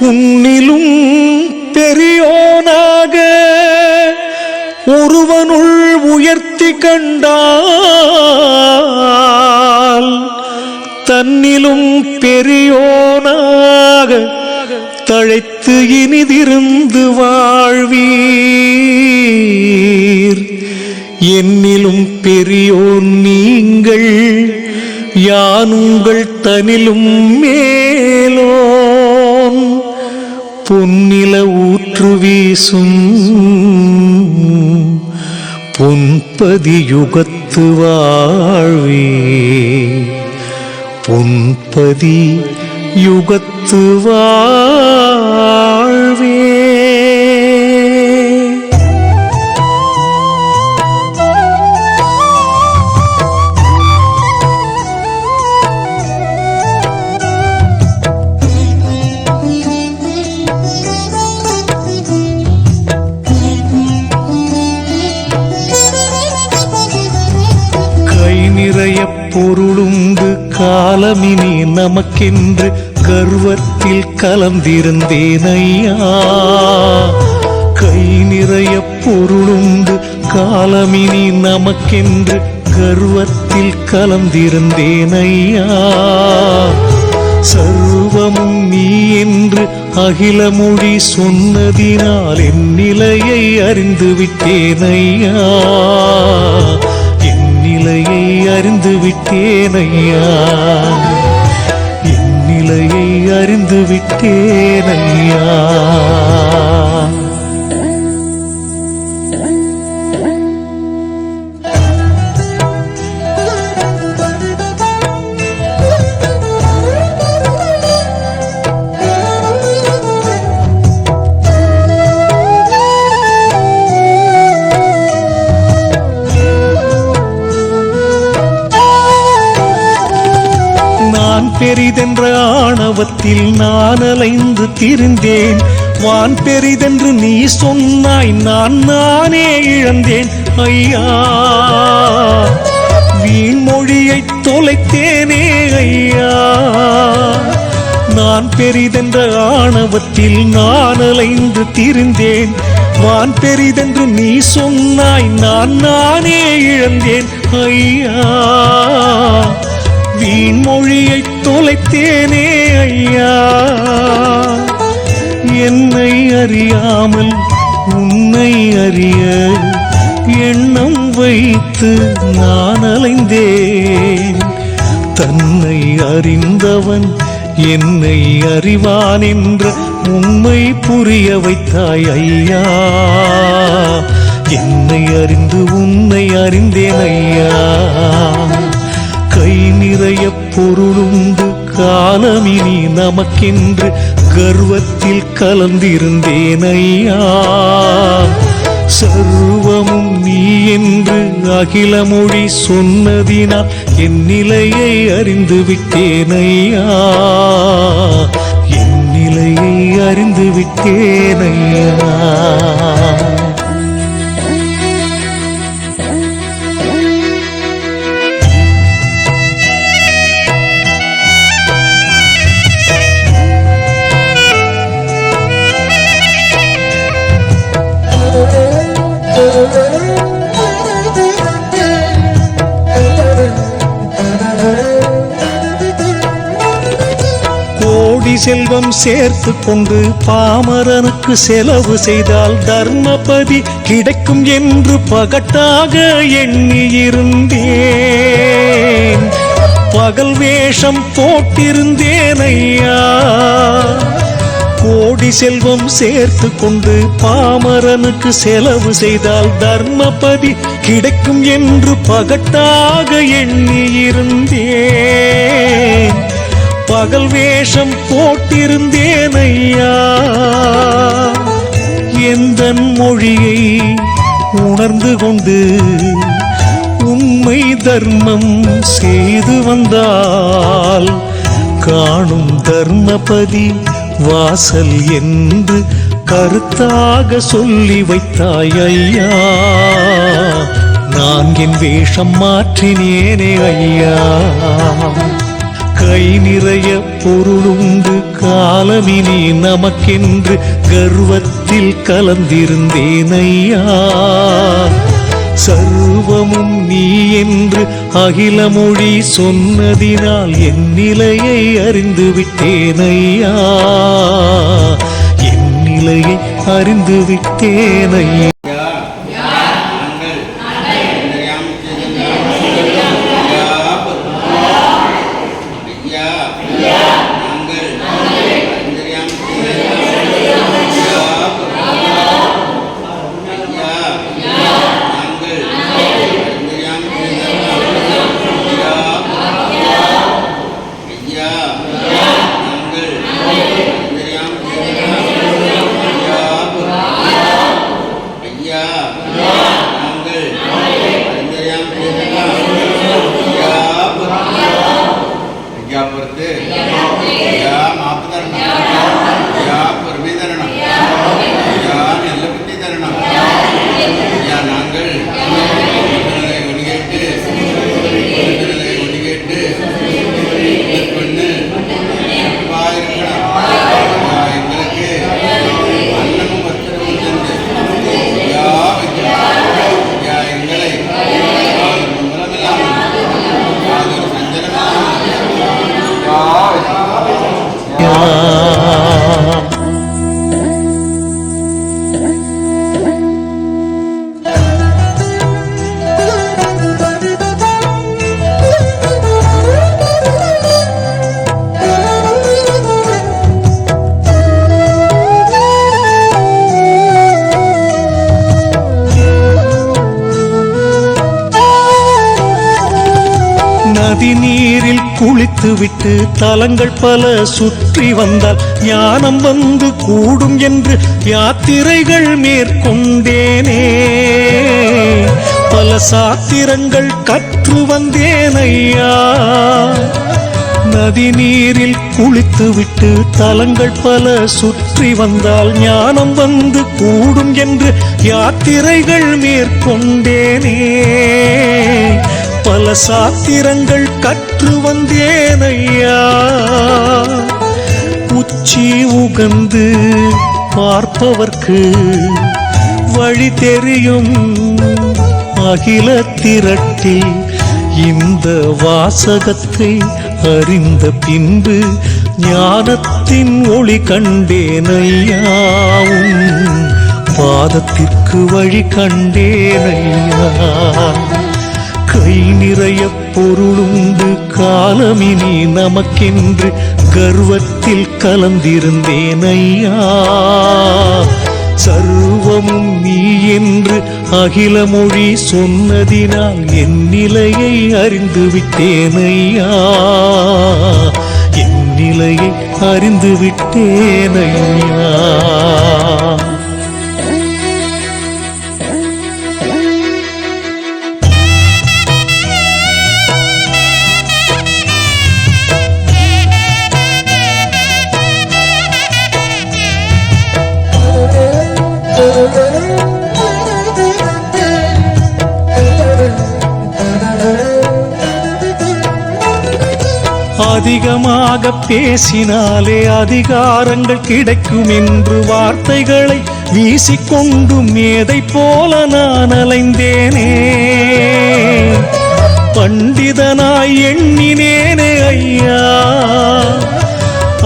உன்னிலும் தெரியோனாக ஒருவனுள் உயர்த்தி கண்டால் தன்னிலும் பெரியோனாக தழைத்து இனிதிருந்து வாழ்வீர். என்னிலும் பெரியோன் நீங்கள் யான் உங்கள் தனிலும் மேலோன்? பொன்னில ஊற்று வீசும் பொன்பதி யுகத்து வாழ்வே. பொன்பதி யுகத்து வாழ் பொருளுண்டு காலமினி நமக்கென்று கர்வத்தில் கலந்திருந்தேன் ஐயா கை நிறைய பொருளுண்டு காலமினி நமக்கென்று கர்வத்தில் கலந்திருந்தேன் ஐயா சர்வமும் நீ என்று அகிலமொழி சொன்னதினால் என் நிலையை அறிந்து விட்டேன் ஐயா நிலையை அறிந்து விட்டேன் ஐயா என் நிலையை அறிந்து விட்டேன் ஐயா ஆணவத்தில் நான் அலைந்து திரிந்தேன். வான் பெரிதென்று நீ சொன்னாய் நான் நானே இழந்தேன். ஐயா வீண் மொழியை தொலைத்தேனே ஐயா. நான் பெரிதென்ற ஆணவத்தில் நான் அலைந்து திரிந்தேன். வான் பெரிதென்று நீ சொன்னாய் நான் நானே இழந்தேன். ஐயா வீண் மொழியை தொலைத்தேனே ஐயா. என்னை அறியாமல் உன்னை அறிய எண்ணம் வைத்து நான் அலைந்தேன். தன்னை அறிந்தவன் என்னை அறிவான் என்ற உண்மை புரிய வைத்தாய் ஐயா. என்னை அறிந்து உன்னை அறிந்தேன் ஐயா. கை நிறைய பொருளுண்டு காலமினி நமக்கென்று கர்வத்தில் கலந்திருந்தேன் ஐயா சர்வமும் நீ என்று அகில மொழி சொன்னதினால் என் நிலையை அறிந்து விட்டேன் ஐயா என் நிலையை அறிந்து விட்டேன் ஐயா செல்வம் சேர்த்து கொண்டு பாமரனுக்கு செலவு செய்தால் தர்மபதி கிடைக்கும் என்று பகட்டாக எண்ணியிருந்தேன் பகல் வேஷம் போட்டிருந்தேன் ஐயா. கோடி செல்வம் சேர்த்து கொண்டு பாமரனுக்கு செலவு செய்தால் தர்மபதி கிடைக்கும் என்று பகட்டாக எண்ணியிருந்தேன் பகல் வேஷம் போட்டிருந்தேன் ஐயா. எந்த மொழியை உணர்ந்து கொண்டு உண்மை தர்மம் செய்து வந்தால் காணும் தர்மபதி வாசல் என்று கருத்தாக சொல்லி வைத்தாய் ஐயா. நான் என் வேஷம் மாற்றினேனே ஐயா. கை நிறைய பொருளுண்டு. காலமினி நமக்கென்று கர்வத்தில் கலந்திருந்தேன் ஐயா சர்வமும் நீ என்று அகிலமொழி சொன்னதினால் என் நிலையை அறிந்து விட்டேன் ஐயா என் நிலையை அறிந்து விட்டேன் நதி நீரில் குளித்துவிட்டு தலங்கள் பல சுற்றி வந்தால் ஞானம் வந்து கூடும் என்று யாத்திரைகள் மேற்கொண்டேனே. பல சாத்திரங்கள் கற்று வந்தேனையா. நதி நீரில் குளித்துவிட்டு தலங்கள் பல சுற்றி வந்தால் ஞானம் வந்து கூடும் என்று யாத்திரைகள் மேற்கொண்டேனே. பல சாத்திரங்கள் கற்று வந்தேனையா. உச்சி உகந்து பார்ப்பவர்க்கு வழி தெரியும். அகில திரட்டில் இந்த வாசகத்தை அறிந்த பின்பு ஞானத்தின் ஒளி கண்டேனையாவும் பாதத்திற்கு வழி கண்டேனையா. கை நிறைய பொருளுண்டு. காலமினி நமக்கென்று கர்வத்தில் கலந்திருந்தேன் ஐயா. சர்வமும் நீ என்று அகில மொழி சொன்னதினால் என் நிலையை அறிந்து விட்டேன் ஐயா. என் நிலையை அறிந்து விட்டேன் ஐயா. அதிகமாக பேசினாலே அதிகாரங்கள் கிடைக்கும் என்று வார்த்தைகளை வீசிக்கொண்டு மேதை போல நான் அலைந்தேனே. பண்டிதனாய் எண்ணினேனே ஐயா.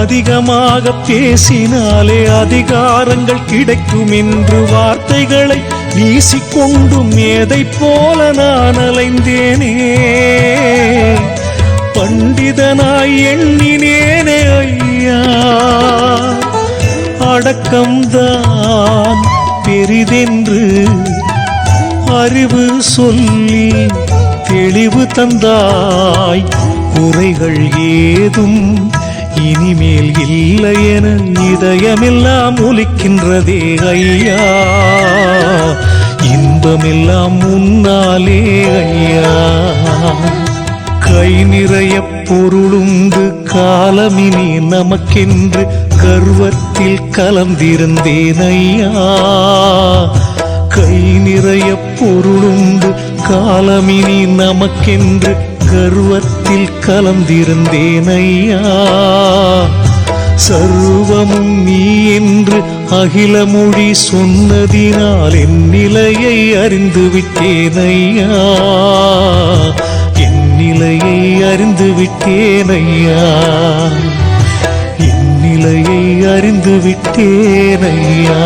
அதிகமாக பேசினாலே அதிகாரங்கள் கிடைக்கும் என்று வார்த்தைகளை வீசிக்கொண்டு மேதை போல நான் அலைந்தேனே. பண்டிதனாய் எண்ணினேனே ஐயா. அடக்கம்தான் பெரிதென்று அறிவு சொல்லி தெளிவு தந்தாய். குறைகள் ஏதும் இனிமேல் இல்லை என இதயமெல்லாம் ஒலிக்கின்றதே ஐயா. இன்பமெல்லாம் முன்னாலே ஐயா. கை நிறைய பொருளுண்டு. காலமினி நமக்கென்று கர்வத்தில் கலந்திருந்தேன் ஐயா கை நிறைய பொருளுண்டு. காலமினி நமக்கென்று கர்வத்தில் கலந்திருந்தேன் ஐயா சர்வமும் நீ என்று அகிலமொழி சொன்னதினால் என் நிலையை அறிந்து விட்டேன் ஐயா நிலையை அறிந்து விட்டேன் ஐயா என் நிலையை அறிந்து விட்டேன் ஐயா